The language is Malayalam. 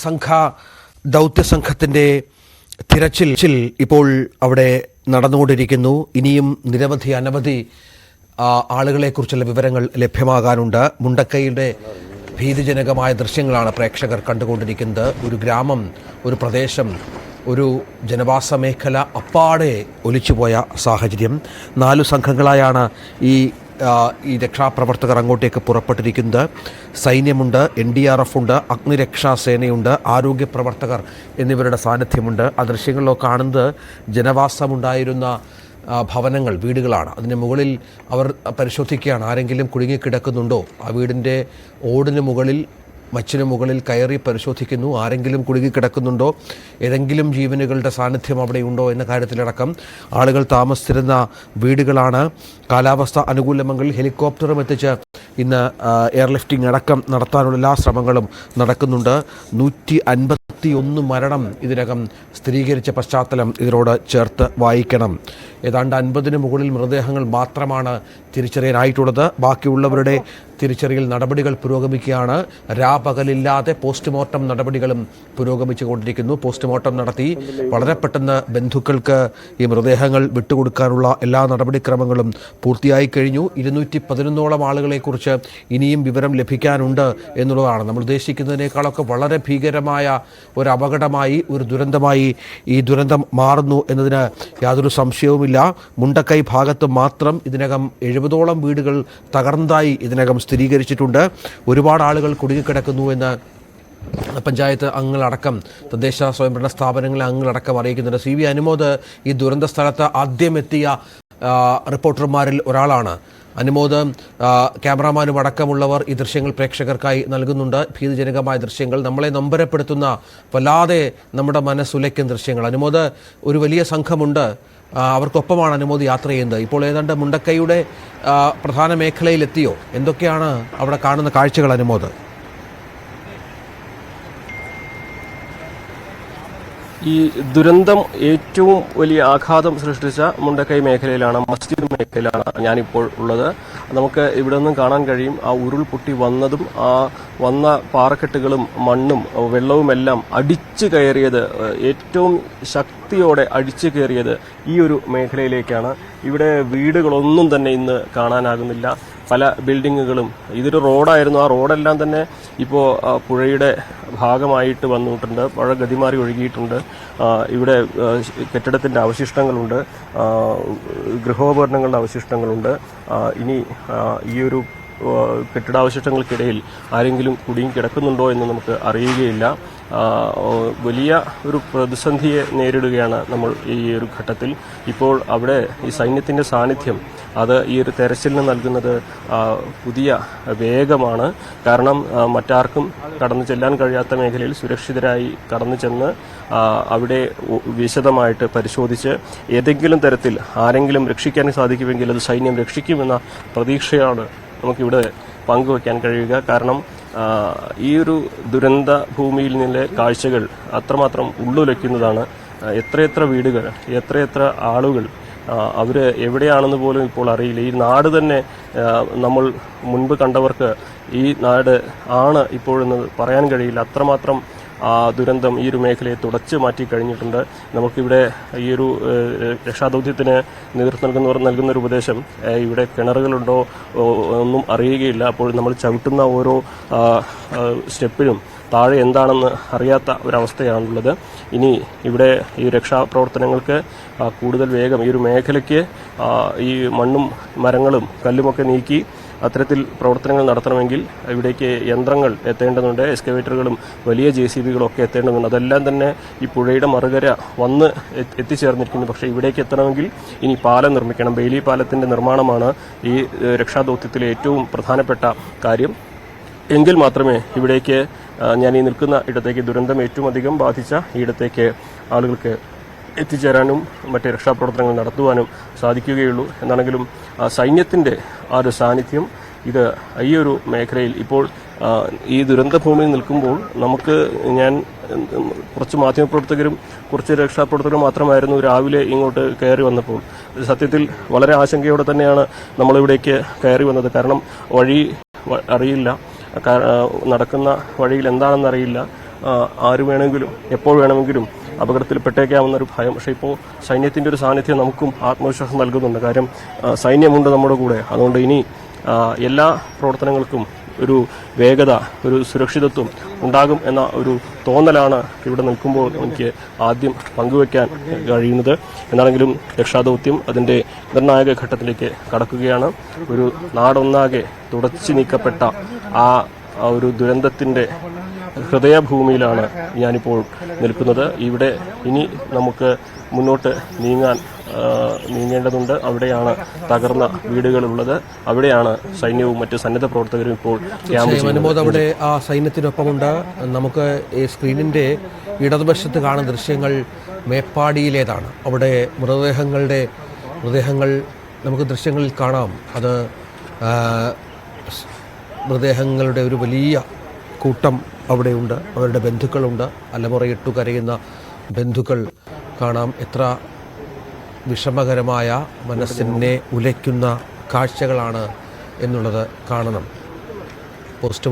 സംഘ ദൗത്യസംഘത്തിന്റെ തിരച്ചിൽ ഇപ്പോൾ അവിടെ നടന്നുകൊണ്ടിരിക്കുന്നു. ഇനിയും നിരവധി അനവധി ആളുകളെക്കുറിച്ചുള്ള വിവരങ്ങൾ ലഭ്യമാകാനുണ്ട്. മുണ്ടക്കൈയുടെ ഭീതിജനകമായ ദൃശ്യങ്ങളാണ് പ്രേക്ഷകർ കണ്ടുകൊണ്ടിരിക്കുന്നത്. ഒരു ഗ്രാമം ഒരു പ്രദേശം ഒരു ജനവാസ മേഖല അപ്പാടെ ഒലിച്ചുപോയ സാഹചര്യം. നാലു സംഘങ്ങളായാണ് ഈ ഈ രക്ഷാപ്രവർത്തകർ അങ്ങോട്ടേക്ക് പുറപ്പെട്ടിരിക്കുന്നത്. സൈന്യമുണ്ട് എൻ ഡി ആർ എഫ് ഉണ്ട് അഗ്നിരക്ഷാ സേനയുണ്ട് ആരോഗ്യ പ്രവർത്തകർ എന്നിവരുടെ സാന്നിധ്യമുണ്ട്. ആ ദൃശ്യങ്ങളിലോ കാണുന്നത് ജനവാസമുണ്ടായിരുന്ന ഭവനങ്ങൾ വീടുകളാണ്. അതിന് മുകളിൽ അവർ പരിശോധിക്കുകയാണ് ആരെങ്കിലും കുടുങ്ങിക്കിടക്കുന്നുണ്ടോ? ആ വീടിന്റെ ഓടിന് മുകളിൽ മച്ചിന് മുകളിൽ കയറി പരിശോധിക്കുന്നു. ആരെങ്കിലും കുടുങ്ങിക്കിടക്കുന്നുണ്ടോ ഏതെങ്കിലും ജീവനുകളുടെ സാന്നിധ്യം അവിടെയുണ്ടോ എന്ന കാര്യത്തിലടക്കം ആളുകൾ താമസിച്ചിരുന്ന വീടുകളാണ്. കാലാവസ്ഥ അനുകൂലമെങ്കിൽ ഹെലികോപ്റ്ററും എത്തിച്ച് ഇന്ന് എയർലിഫ്റ്റിംഗ് അടക്കം നടത്താനുള്ള എല്ലാ ശ്രമങ്ങളും നടക്കുന്നുണ്ട്. നൂറ്റി അൻപത്തി ഒന്ന് മരണം ഇതിനകം സ്ഥിരീകരിച്ച പശ്ചാത്തലം ഇതിനോട് ചേർത്ത് വായിക്കണം. ഏതാണ്ട് അൻപതിന് മുകളിൽ മൃതദേഹങ്ങൾ മാത്രമാണ് തിരിച്ചറിയാനായിട്ടുള്ളത്. ബാക്കിയുള്ളവരുടെ തിരിച്ചറിയൽ നടപടികൾ പുരോഗമിക്കുകയാണ്. രാപകലില്ലാതെ പോസ്റ്റ്മോർട്ടം നടപടികളും പുരോഗമിച്ചുകൊണ്ടിരിക്കുന്നു. പോസ്റ്റ്മോർട്ടം നടത്തി വളരെ പെട്ടെന്ന് ബന്ധുക്കൾക്ക് ഈ മൃതദേഹങ്ങൾ വിട്ടുകൊടുക്കാനുള്ള എല്ലാ നടപടിക്രമങ്ങളും പൂർത്തിയായി കഴിഞ്ഞു. ഇരുന്നൂറ്റി പതിനൊന്നോളം ആളുകളെക്കുറിച്ച് ഇനിയും വിവരം ലഭിക്കാനുണ്ട് എന്നുള്ളതാണ്. നമ്മൾ ഉദ്ദേശിക്കുന്നതിനേക്കാളൊക്കെ വളരെ ഭീകരമായ ഒരു അപകടമായി ഒരു ദുരന്തമായി ഈ ദുരന്തം മാറുന്നു എന്നതിന് യാതൊരു സംശയവുമില്ല. മുണ്ടക്കൈ ഭാഗത്ത് മാത്രം ഇതിനകം എഴുപതോളം വീടുകൾ തകർന്നതായി ഇതിനകം സ്ഥിരീകരിച്ചിട്ടുണ്ട്. ഒരുപാട് ആളുകൾ കുടുങ്ങിക്കിടക്കുന്നു എന്ന് പഞ്ചായത്ത് അംഗങ്ങളടക്കം തദ്ദേശ സ്വയംഭരണ സ്ഥാപനങ്ങളെ അംഗങ്ങളടക്കം അറിയിക്കുന്നുണ്ട്. സി വി അനുമോദ് ഈ ദുരന്ത സ്ഥലത്ത് ആദ്യമെത്തിയ റിപ്പോർട്ടർമാരിൽ ഒരാളാണ്. അനുമോദ് ക്യാമറാമാനും അടക്കമുള്ളവർ ഈ ദൃശ്യങ്ങൾ പ്രേക്ഷകർക്കായി നൽകുന്നുണ്ട്. ഭീതിജനകമായ ദൃശ്യങ്ങൾ നമ്മളെ നമ്പരപ്പെടുത്തുന്ന വല്ലാതെ നമ്മുടെ മനസ്സുലയ്ക്കുന്ന ദൃശ്യങ്ങൾ. അനുമോദ ഒരു വലിയ സംഘമുണ്ട്. അവർക്കൊപ്പമാണ് അനുമോദി യാത്ര ചെയ്യുന്നത്. ഇപ്പോൾ ഏതാണ്ട് മുണ്ടക്കൈയുടെ പ്രധാന മേഖലയിലെത്തിയോ? എന്തൊക്കെയാണ് അവിടെ കാണുന്ന കാഴ്ചകൾ അനുമോദ്? ഈ ദുരന്തം ഏറ്റവും വലിയ ആഘാതം സൃഷ്ടിച്ച മുണ്ടക്കൈ മേഖലയിലാണ് മസ്ജിദ് മേഖലയിലാണ് ഞാനിപ്പോൾ ഉള്ളത്. നമുക്ക് ഇവിടെ നിന്നും കാണാൻ കഴിയും ആ ഉരുൾപൊട്ടി വന്നതും ആ വന്ന പാറക്കെട്ടുകളും മണ്ണും വെള്ളവുമെല്ലാം അടിച്ചു കയറിയത് ഏറ്റവും ശക്തിയോടെ അടിച്ചു കയറിയത് ഈ ഒരു മേഖലയിലേക്കാണ്. ഇവിടെ വീടുകളൊന്നും തന്നെ ഇന്ന് കാണാനാകുന്നില്ല. പല ബിൽഡിങ്ങുകളും. ഇതൊരു റോഡായിരുന്നു. ആ റോഡെല്ലാം തന്നെ ഇപ്പോൾ പുഴയുടെ ഭാഗമായിട്ട് വന്നിട്ടുണ്ട്. പുഴ ഗതിമാറി ഒഴുകിയിട്ടുണ്ട്. ഇവിടെ കെട്ടിടത്തിന്റെ അവശിഷ്ടങ്ങളുണ്ട്. ഗൃഹോപകരണങ്ങളുടെ അവശിഷ്ടങ്ങളുണ്ട്. ഇനി ഈ ഒരു കെട്ടിടാവശിഷ്ടങ്ങൾക്കിടയിൽ ആരെങ്കിലും കുടുങ്ങി കിടക്കുന്നുണ്ടോ എന്ന് നമുക്ക് അറിയുകയില്ല. വലിയ ഒരു പ്രതിസന്ധിയെ നേരിടുകയാണ് നമ്മൾ ഈ ഒരു ഘട്ടത്തിൽ. ഇപ്പോൾ അവിടെ ഈ സൈന്യത്തിന്റെ സാന്നിധ്യം അത് ഈ ഒരു തെരച്ചിലിന് നൽകുന്നത് പുതിയ വേഗമാണ്. കാരണം മറ്റാർക്കും കടന്നു ചെല്ലാൻ കഴിയാത്ത മേഖലയിൽ സുരക്ഷിതരായി കടന്നു ചെന്ന് അവിടെ വിശദമായിട്ട് പരിശോധിച്ച് ഏതെങ്കിലും തരത്തിൽ ആരെങ്കിലും രക്ഷിക്കാൻ സാധിക്കുമെങ്കിൽ അത് സൈന്യം രക്ഷിക്കുമെന്ന പ്രതീക്ഷയാണ് നമുക്കിവിടെ പങ്കുവയ്ക്കാൻ കഴിയുക. കാരണം ഈ ഒരു ദുരന്ത ഭൂമിയിൽ നിന്നുള്ള കാഴ്ചകൾ അത്രമാത്രം ഉള്ളുലയ്ക്കുന്നതാണ്. എത്രയെത്ര വീടുകൾ എത്രയെത്ര ആളുകൾ അവർ എവിടെയാണെന്ന് പോലും ഇപ്പോൾ അറിയില്ല. ഈ നാട് തന്നെ നമ്മൾ മുൻപ് കണ്ടവർക്ക് ഈ നാട് ആണ് ഇപ്പോഴെന്ന് പറയാൻ കഴിയില്ല. അത്രമാത്രം ആ ദുരന്തം ഈ ഒരു മേഖലയെ തുടച്ചു മാറ്റി കഴിഞ്ഞിട്ടുണ്ട്. നമുക്കിവിടെ ഈ ഒരു രക്ഷാദൗത്യത്തിന് നേതൃത്വം നൽകുന്നവർ നൽകുന്ന ഒരു ഉപദേശം ഇവിടെ കിണറുകളുണ്ടോ ഒന്നും അറിയുകയില്ല. അപ്പോൾ നമ്മൾ ചവിട്ടുന്ന ഓരോ സ്റ്റെപ്പിലും താഴെ എന്താണെന്ന് അറിയാത്ത ഒരവസ്ഥയാണുള്ളത്. ഇനി ഇവിടെ ഈ രക്ഷാപ്രവർത്തനങ്ങൾക്ക് കൂടുതൽ വേഗം ഈ ഒരു മേഖലയ്ക്ക് ഈ മണ്ണും മരങ്ങളും കല്ലുമൊക്കെ നീക്കി അത്തരത്തിൽ പ്രവർത്തനങ്ങൾ നടത്തണമെങ്കിൽ ഇവിടേക്ക് യന്ത്രങ്ങൾ എത്തേണ്ടതുണ്ട് എക്സ്കവേറ്ററുകളും വലിയ ജെ സി ബികളൊക്കെ എത്തേണ്ടതുണ്ട്. അതെല്ലാം തന്നെ ഈ പുഴയുടെ മറുകര വന്ന് എത്തി- എത്തിച്ചേർന്നിരിക്കുന്നു. പക്ഷേ ഇവിടേക്ക് എത്തണമെങ്കിൽ ഇനി പാലം നിർമ്മിക്കണം. ബെയിലി പാലത്തിന്റെ നിർമ്മാണമാണ് ഈ രക്ഷാദൗത്യത്തിലെ ഏറ്റവും പ്രധാനപ്പെട്ട കാര്യം. എങ്കിൽ മാത്രമേ ഇവിടേക്ക് ഞാൻ ഈ നിൽക്കുന്ന ഇടത്തേക്ക് ദുരന്തം ഏറ്റവും അധികം ബാധിച്ച ഈ ഇടത്തേക്ക് ആളുകൾക്ക് എത്തിച്ചേരാനും മറ്റ് രക്ഷാപ്രവർത്തനങ്ങൾ നടത്തുവാനും സാധിക്കുകയുള്ളൂ. എന്നാണെങ്കിലും സൈന്യത്തിന്റെ ആ ഒരു സാന്നിധ്യം ഇത് ഈ ഒരു മേഖലയിൽ ഇപ്പോൾ ഈ ദുരന്ത ഭൂമിയിൽ നിൽക്കുമ്പോൾ നമുക്ക് ഞാൻ കുറച്ച് മാധ്യമപ്രവർത്തകരും കുറച്ച് രക്ഷാപ്രവർത്തകരും മാത്രമായിരുന്നു രാവിലെ ഇങ്ങോട്ട് കയറി വന്നപ്പോൾ. സത്യത്തിൽ വളരെ ആശങ്കയോടെ തന്നെയാണ് നമ്മളിവിടേക്ക് കയറി വന്നത്. കാരണം വഴി അറിയില്ല. നടക്കുന്ന വഴിയിൽ എന്താണെന്നറിയില്ല. ആര് വേണമെങ്കിലും എപ്പോൾ വേണമെങ്കിലും അപകടത്തിൽ പെട്ടേക്കാവുന്ന ഒരു ഭയം. പക്ഷേ ഇപ്പോൾ സൈന്യത്തിന്റെ ഒരു സാന്നിധ്യം നമുക്കും ആത്മവിശ്വാസം നൽകുന്നുണ്ട്. കാര്യം സൈന്യമുണ്ട് നമ്മുടെ കൂടെ. അതുകൊണ്ട് ഇനി എല്ലാ പ്രവർത്തനങ്ങൾക്കും ഒരു വേഗത ഒരു സുരക്ഷിതത്വം ഉണ്ടാകും എന്ന ഒരു തോന്നലാണ് ഇവിടെ നിൽക്കുമ്പോൾ എനിക്ക് ആദ്യം പങ്കുവെക്കാൻ കഴിയുന്നത്. എന്നാണെങ്കിലും രക്ഷാദൗത്യം അതിന്റെ നിർണായക ഘട്ടത്തിലേക്ക് കടക്കുകയാണ്. ഒരു നാടൊന്നാകെ തുടച്ചു നീക്കപ്പെട്ട ആ ഒരു ദുരന്തത്തിന്റെ ഹൃദയഭൂമിയിലാണ് ഞാനിപ്പോൾ നിൽക്കുന്നത്. ഇവിടെ ഇനി നമുക്ക് മുന്നോട്ട് നീങ്ങാൻ നീങ്ങേണ്ടതുണ്ട്. അവിടെയാണ് തകർന്ന വീടുകളുള്ളത്. അവിടെയാണ് സൈന്യവും മറ്റ് സന്നദ്ധ പ്രവർത്തകരും ഇപ്പോൾ അവിടെ ആ സൈന്യത്തിനൊപ്പമുണ്ട്. നമുക്ക് ഈ സ്ക്രീനിന്റെ ഇടതുവശത്ത് കാണുന്ന ദൃശ്യങ്ങൾ മേപ്പാടിയിലേതാണ്. അവിടെ മൃതദേഹങ്ങളുടെ മൃതദേഹങ്ങൾ നമുക്ക് ദൃശ്യങ്ങളിൽ കാണാം. അത് മൃതദേഹങ്ങളുടെ ഒരു വലിയ കൂട്ടം അവിടെയുണ്ട്. അവരുടെ ബന്ധുക്കളുണ്ട്. അലമുറയിട്ടു കരയുന്ന ബന്ധുക്കൾ കാണാം. എത്ര വിഷമകരമായ മനസ്സിനെ ഉലയ്ക്കുന്ന കാഴ്ചകളാണ് എന്നുള്ളത് കാണണം. പോസ്റ്റ്